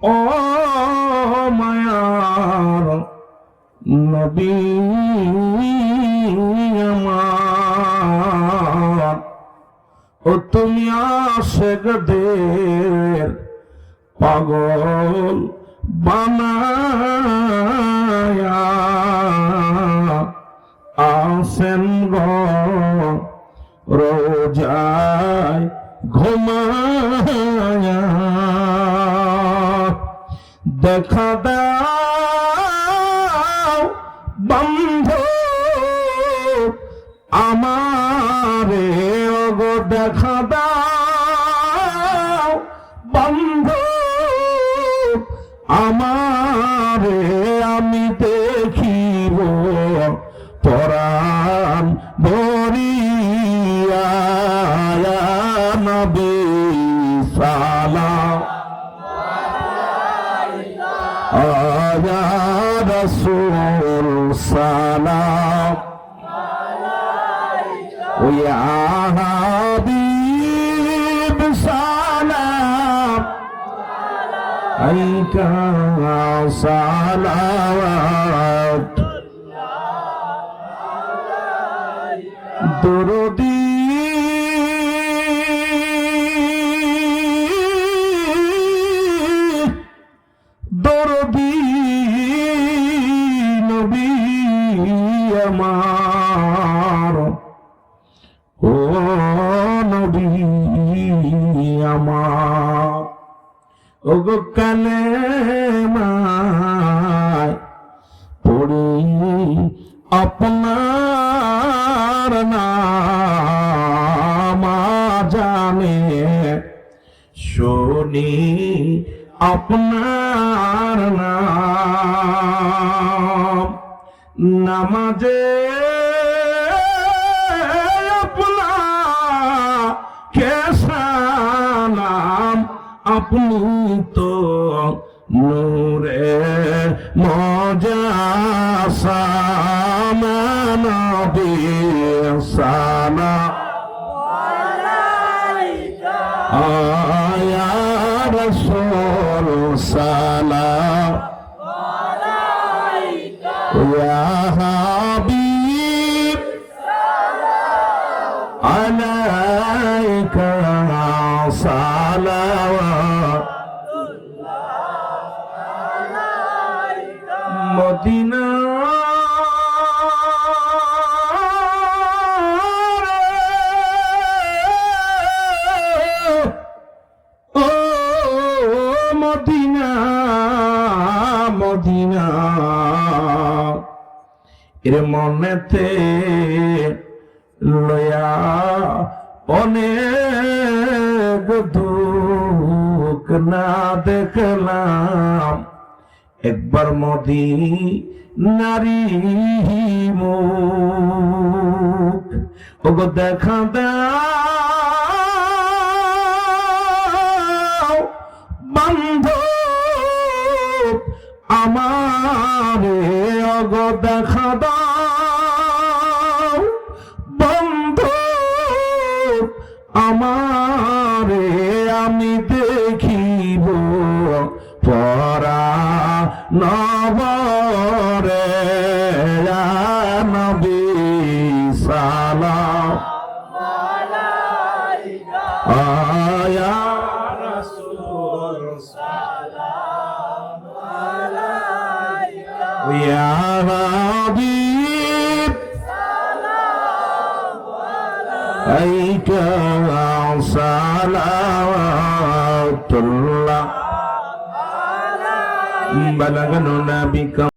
ও মায়ার নবী আমার ও তুমি আশেকদের পাগল বানায়া আসেন গো রোজায় ঘুমায়া। দেখা দাও বন্ধ আমারে ওগো দেখা দাও বন্ধ আমারে রসুল সালাম হাবিব সালাম আইকা সালাওয়াত দরদি ও গো কালে পড়ি আপনার নাম জানে শুনি আপনার নাম। নামাজে আপনি তো নূরে মজা সামানবী সানা। আয়া রসুল সালাম ইয়া হাবিব। আলাইকা সালাওয়াত মদিনা। Medina Medina. এর মনেতে লয়া অনেক দুঃখ না দেখলাম একবার মদি নারী মুখ ওগো দেখা দাও আমারে অগো দেখা দাও আমারে আমি দেখিব পরা নবরে নবী সালাম। আয়া রাসূল ইয়া হাবিব عليك صلاة الله بلغ نبيك